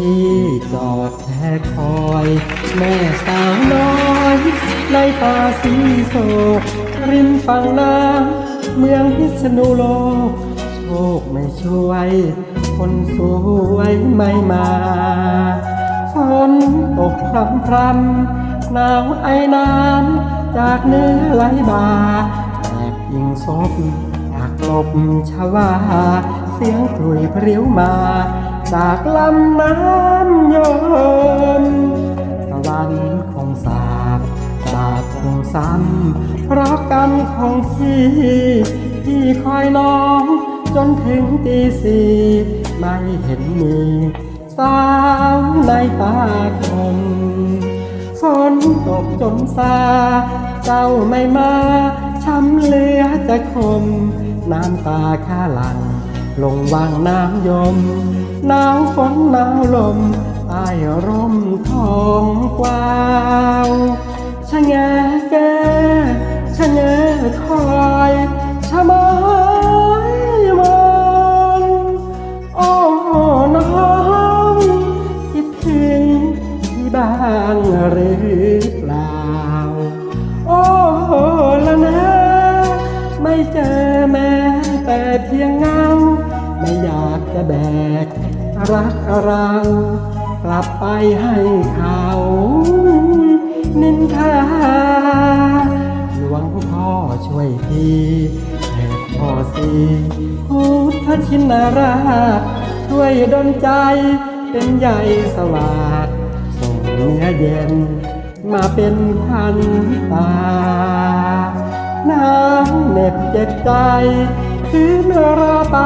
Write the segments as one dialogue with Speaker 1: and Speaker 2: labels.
Speaker 1: ที่จอดแค่คอย แม่สาวน้อย ในป่าสีโศกริมฝั่งน้ำเมืองพิษณุโลก โชคไม่ช่วย คนสวยไม่มาฝนตกพรำพรำหนาวไอน้ำจากเนื้อไหลบาแอบยิงศพจากลบชวา เสียงกลุยเพริ้วมา จากลำน้ำยมสวรรค์คงสาบบาปคงซ้ำเพราะกรรมของพี่ที่คอยน้องจนถึงตีสี่ไม่เห็นมีสาวในตาคนฝนตกจนซาเจ้าไม่มาช้ำเหลือจะคมน้ำตาข้าหลัง ลงวางน้ำยม หนาวฝนหนาวลมใต้ร่มทองกวาวชะแงแกชะแงคอยชะมายมองโอ้น้องคิดถึงที่บ้านหรือเปล่า โอ้ละนะ ไม่เจอแม้แต่เพียงเงา ไม่อยากจะแบก รักเรากลับไปให้เขานินทาหลวงพ่อช่วยทีเถิดพ่อสีพุทธชินราชช่วยดลใจเป็นใหญ่สวัสดส่งเนื้อเย็น มาเป็นควันตา น้ำเหน็บเจ็บใจคือเมื่อรอไป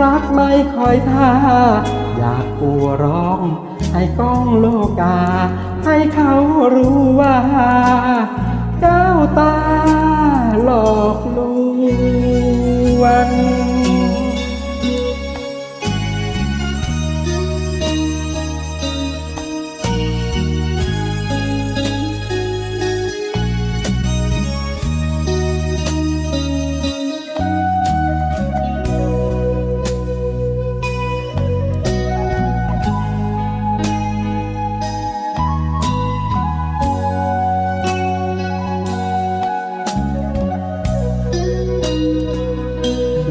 Speaker 1: รักไม่คอยท่า อยากกูร้อง ให้กล้องโลกา ให้เขารู้ว่าก้าวตาหลอก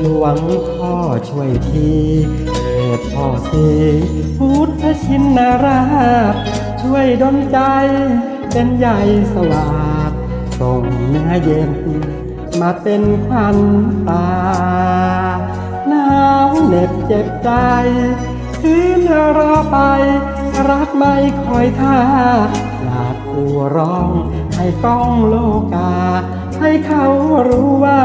Speaker 1: หลวงพ่อช่วยทีเถิดพ่อสีพุทธชินราช ช่วยดลใจ เป็นใหญ่สวาดส่งเนื้อเย็น มาเป็นควันตาหนาวเหน็บเจ็บใจคืนรอไป รักไม่คอยท่าอยากกูร้อง ให้ก้องโลกา ให้เขารู้ว่า